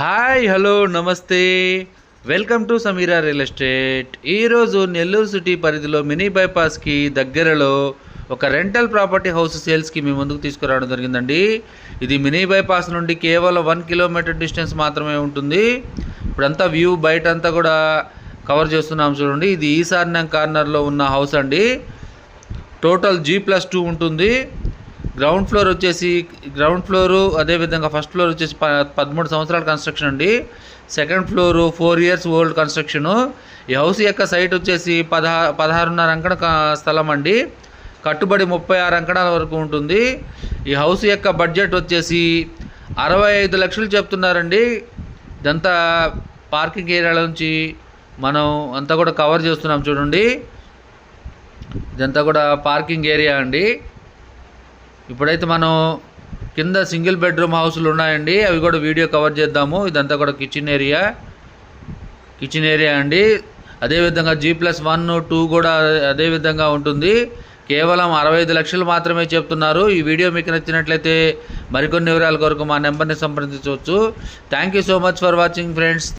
Hi hello నమస్తే. Welcome to Sameera real estate. ఈరోజు Nellore city పరిధిలో మినీ బైపాస్కి దగ్గరలో ఒక రెంటల్ ప్రాపర్టీ హౌస్ సేల్స్కి మీ ముందుకు తీసుకురావడం జరిగిందండి. ఇది మినీ బైపాస్ నుండి కేవలం వన్ కిలోమీటర్ డిస్టెన్స్ మాత్రమే ఉంటుంది. ఇప్పుడంతా వ్యూ బయట అంతా కూడా కవర్ చేస్తున్నాం చూడండి. ఇది ఈశాన్యం కార్నర్లో ఉన్న హౌస్ అండి. టోటల్ జీ ప్లస్ టూ ఉంటుంది. గ్రౌండ్ ఫ్లోర్ వచ్చేసి గ్రౌండ్ ఫ్లోరు అదేవిధంగా ఫస్ట్ ఫ్లోర్ వచ్చేసి ప పదమూడు సంవత్సరాల కన్స్ట్రక్షన్ అండి. Second floor four years old construction. ఈ హౌస్ యొక్క సైట్ వచ్చేసి పదహా పదహారున్నర అంకణ స్థలం అండి. కట్టుబడి ముప్పై ఆరు అంకణాల వరకు ఉంటుంది. ఈ హౌస్ యొక్క బడ్జెట్ వచ్చేసి అరవై ఐదు లక్షలు చెప్తున్నారండి. ఇదంతా పార్కింగ్ ఏరియాల నుంచి మనం అంతా కూడా కవర్ చేస్తున్నాం చూడండి. ఇదంతా కూడా పార్కింగ్ ఏరియా అండి. ఇప్పుడైతే మనం కింద సింగిల్ బెడ్రూమ్ హౌస్లు ఉన్నాయండి. అవి కూడా వీడియో కవర్ చేద్దాము. ఇదంతా కూడా కిచెన్ ఏరియా. కిచెన్ ఏరియా అండి. అదేవిధంగా జీ ప్లస్ వన్ టూ కూడా అదే విధంగా ఉంటుంది. కేవలం అరవై ఐదు లక్షలు మాత్రమే చెప్తున్నారు. ఈ వీడియో మీకు నచ్చినట్లయితే మరికొన్ని వివరాల కొరకు మా నెంబర్ని సంప్రదించవచ్చు. Thank you so much for watching friends